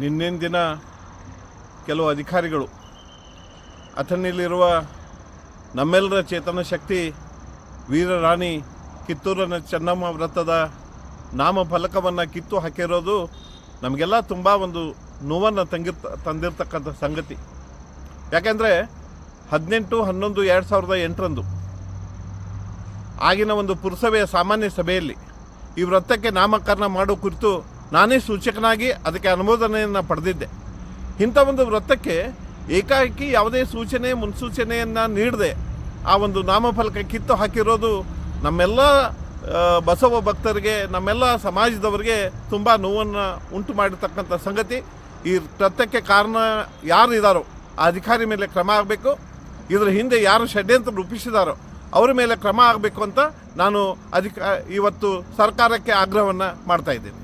ನಿನ್ನಿನ ದಿನ ಕೆಲವು ಅಧಿಕಾರಿಗಳು ಅಥಣಿಯಲ್ಲಿರುವ ನಮ್ಮೆಲ್ಲರ ಚೇತನ ಶಕ್ತಿ ವೀರರಾಣಿ ಕಿತ್ತೂರಿನ ಚೆನ್ನಮ್ಮ ವ್ರತದ ನಾಮಫಲಕವನ್ನು ಕಿತ್ತು ಹಾಕಿರೋದು ನಮಗೆಲ್ಲ ತುಂಬ ಒಂದು ನೋವನ್ನು ತಂಗಿರ್ತ ತಂದಿರ್ತಕ್ಕಂಥ ಸಂಗತಿ. ಯಾಕೆಂದರೆ ಹದಿನೆಂಟು, ಹನ್ನೊಂದು, ಎರಡು ಸಾವಿರದ ಎಂಟರಂದು ಆಗಿನ ಒಂದು ಪುರಸಭೆಯ ಸಾಮಾನ್ಯ ಸಭೆಯಲ್ಲಿ ಈ ವ್ರತಕ್ಕೆ ನಾಮಕರಣ ಮಾಡೋ ಕುರಿತು ನಾನೇ ಸೂಚಕನಾಗಿ ಅದಕ್ಕೆ ಅನುಮೋದನೆಯನ್ನು ಪಡೆದಿದ್ದೆ. ಇಂಥ ಒಂದು ವೃತ್ತಕ್ಕೆ ಏಕಾಏಕಿ ಯಾವುದೇ ಸೂಚನೆ, ಮುನ್ಸೂಚನೆಯನ್ನು ನೀಡದೆ ಆ ಒಂದು ನಾಮಫಲಕ ಕಿತ್ತು ಹಾಕಿರೋದು ನಮ್ಮೆಲ್ಲ ಬಸವ ಭಕ್ತರಿಗೆ, ನಮ್ಮೆಲ್ಲ ಸಮಾಜದವರಿಗೆ ತುಂಬ ನೋವನ್ನು ಉಂಟು ಮಾಡಿರ್ತಕ್ಕಂಥ ಸಂಗತಿ. ಈ ವೃತ್ತಕ್ಕೆ ಕಾರಣ ಯಾರು ಇದ್ದಾರೋ ಆ ಅಧಿಕಾರಿ ಮೇಲೆ ಕ್ರಮ ಆಗಬೇಕು. ಇದರ ಹಿಂದೆ ಯಾರು ಷಡ್ಯಂತ್ರ ರೂಪಿಸಿದಾರೋ, ಅವರ ಮೇಲೆ ಕ್ರಮ ಆಗಬೇಕು ಅಂತ ನಾನು ಅಧಿಕ, ಇವತ್ತು ಸರ್ಕಾರಕ್ಕೆ ಆಗ್ರಹವನ್ನು ಮಾಡ್ತಾ ಇದ್ದೇನೆ.